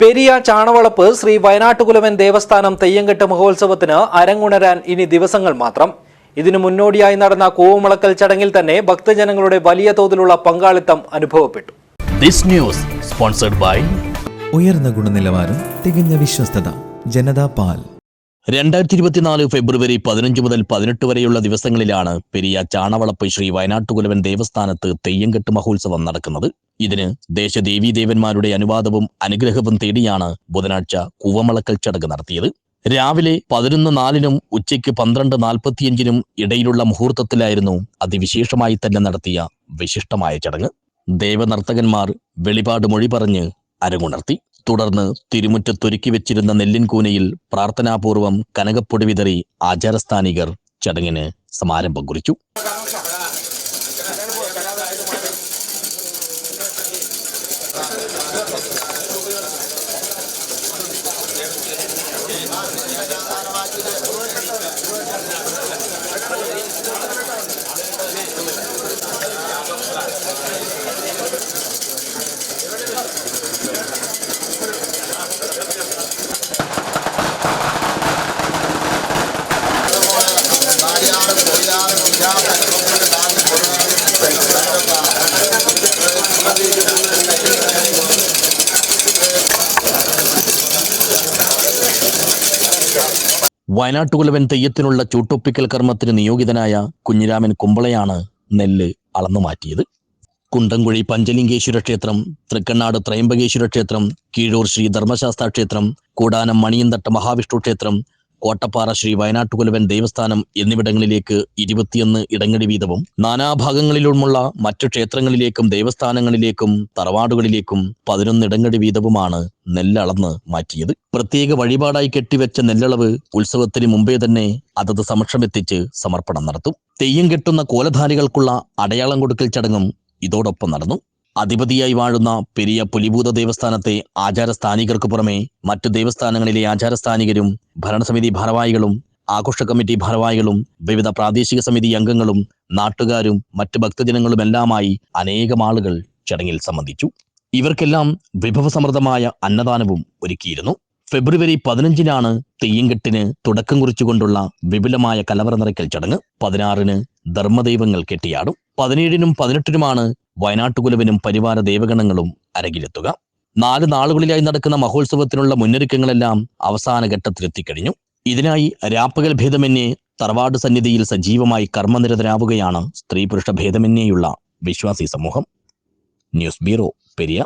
പെരിയ ചാണവളപ്പ് ശ്രീ വയനാട്ടുകുലവൻ ദേവസ്ഥാനം തെയ്യങ്കെട്ട് മഹോത്സവത്തിന് അരങ്ങുണരാൻ ഇനി ദിവസങ്ങൾ മാത്രം. ഇതിനു മുന്നോടിയായി നടന്ന കൂവമുളക്കൽ ചടങ്ങിൽ തന്നെ ഭക്തജനങ്ങളുടെ വലിയ തോതിലുള്ള പങ്കാളിത്തം അനുഭവപ്പെട്ടു. ദിസ് ന്യൂസ് സ്പോൺസർഡ് ബൈ ഉയർന്ന ഗുണനിലവാരം തികഞ്ഞ വിശ്വസ്തത ജനതാ പാൽ. രണ്ടായിരത്തി ഇരുപത്തിനാല് ഫെബ്രുവരി പതിനഞ്ച് മുതൽ പതിനെട്ട് വരെയുള്ള ദിവസങ്ങളിലാണ് പെരിയ ചാണവളപ്പ് ശ്രീ വയനാട്ടുകുലവൻ ദേവസ്ഥാനത്ത് തെയ്യംകെട്ട് മഹോത്സവം നടക്കുന്നത്. ഇതിന് ദേശദേവീദേവന്മാരുടെ അനുവാദവും അനുഗ്രഹവും തേടിയാണ് ബുധനാഴ്ച കൂവമളക്കൽ ചടങ്ങ് നടത്തിയത്. രാവിലെ പതിനൊന്ന് നാലിനും ഉച്ചയ്ക്ക് പന്ത്രണ്ട് നാൽപ്പത്തിയഞ്ചിനും ഇടയിലുള്ള മുഹൂർത്തത്തിലായിരുന്നു അതിവിശേഷമായി തന്നെ നടത്തിയ വിശിഷ്ടമായ ചടങ്ങ്. ദേവനർത്തകന്മാർ വെളിപാട് മൊഴി പറഞ്ഞ് അരങ്ങുണർത്തി. തുടർന്ന് തിരുമുറ്റത്തൊരുക്കി വെച്ചിരുന്ന നെല്ലിൻകൂനയിൽ പ്രാർത്ഥനാപൂർവം കനകപ്പൊടി വിതറി ആചാരസ്ഥാനികർ ചടങ്ങിന് സമാരംഭം കുറിച്ചു. വയനാട്ടുകുലവൻ തെയ്യത്തിനുള്ള ചൂട്ടൊപ്പിക്കൽ കർമ്മത്തിന് നിയോഗിതനായ കുഞ്ഞിരാമൻ കുമ്പളയാണ് നെല്ല് അളന്നു മാറ്റിയത്. കുണ്ടംകുഴി പഞ്ചലിംഗേശ്വര ക്ഷേത്രം തൃക്കണ്ണാട് ത്രയംബകേശ്വര ക്ഷേത്രം കീഴൂർ ശ്രീ ധർമ്മശാസ്ത്ര ക്ഷേത്രം കൂടാനം മണിയന്തട്ട മഹാവിഷ്ണു ക്ഷേത്രം കോട്ടപ്പാറ ശ്രീ വയനാട്ടുകുലവൻ ദേവസ്ഥാനം എന്നിവിടങ്ങളിലേക്ക് ഇരുപത്തിയൊന്ന് ഇടങ്ങളി വീതവും നാനാഭാഗങ്ങളിലുമുള്ള മറ്റു ക്ഷേത്രങ്ങളിലേക്കും ദേവസ്ഥാനങ്ങളിലേക്കും തറവാടുകളിലേക്കും പതിനൊന്ന് ഇടങ്ങളി വീതവുമാണ് നെല്ലളന്ന് മാറ്റിയത്. പ്രത്യേക വഴിപാടായി കെട്ടിവെച്ച നെല്ലളവ് ഉത്സവത്തിന് മുമ്പേ തന്നെ അതത് സമക്ഷമെത്തിച്ച് സമർപ്പണം നടത്തും. തെയ്യം കെട്ടുന്ന കോലധാരികൾക്കുള്ള അടയാളം കൊടുക്കൽ ചടങ്ങും ഇതോടൊപ്പം നടന്നു. അധിപതിയായി വാഴുന്ന പെരിയ പുലിഭൂത ദേവസ്ഥാനത്തെ ആചാരസ്ഥാനികർക്ക് പുറമെ മറ്റു ദേവസ്ഥാനങ്ങളിലെ ആചാരസ്ഥാനികരും ഭരണസമിതി ഭാരവാഹികളും ആഘോഷ കമ്മിറ്റി ഭാരവാഹികളും വിവിധ പ്രാദേശിക സമിതി അംഗങ്ങളും നാട്ടുകാരും മറ്റ് ഭക്തജനങ്ങളുമെല്ലാമായി അനേകം ആളുകൾ ചടങ്ങിൽ സംബന്ധിച്ചു. ഇവർക്കെല്ലാം വിഭവസമൃദ്ധമായ അന്നദാനവും ഒരുക്കിയിരുന്നു. ഫെബ്രുവരി പതിനഞ്ചിനാണ് തെയ്യങ്കെട്ടിന് തുടക്കം കുറിച്ചുകൊണ്ടുള്ള വിപുലമായ കലവറ നിറയ്ക്കൽ ചടങ്ങ്. പതിനാറിന് ധർമ്മദൈവങ്ങൾ കെട്ടിയാടും. പതിനേഴിനും പതിനെട്ടിനുമാണ് വയനാട്ടുകുലവിനും പരിവാര ദേവഗണങ്ങളും അരങ്ങിലെത്തുക. നാല് നാളുകളിലായി നടക്കുന്ന മഹോത്സവത്തിനുള്ള മുന്നൊരുക്കങ്ങളെല്ലാം അവസാന ഘട്ടത്തിലെത്തിക്കഴിഞ്ഞു. ഇതിനായി രാപ്പകൽ ഭേദമന്യേ തറവാട് സന്നിധിയിൽ സജീവമായി കർമ്മനിരതരാവുകയാണ് സ്ത്രീ പുരുഷ ഭേദമന്യേയുള്ള വിശ്വാസി സമൂഹം. News bureau Periya.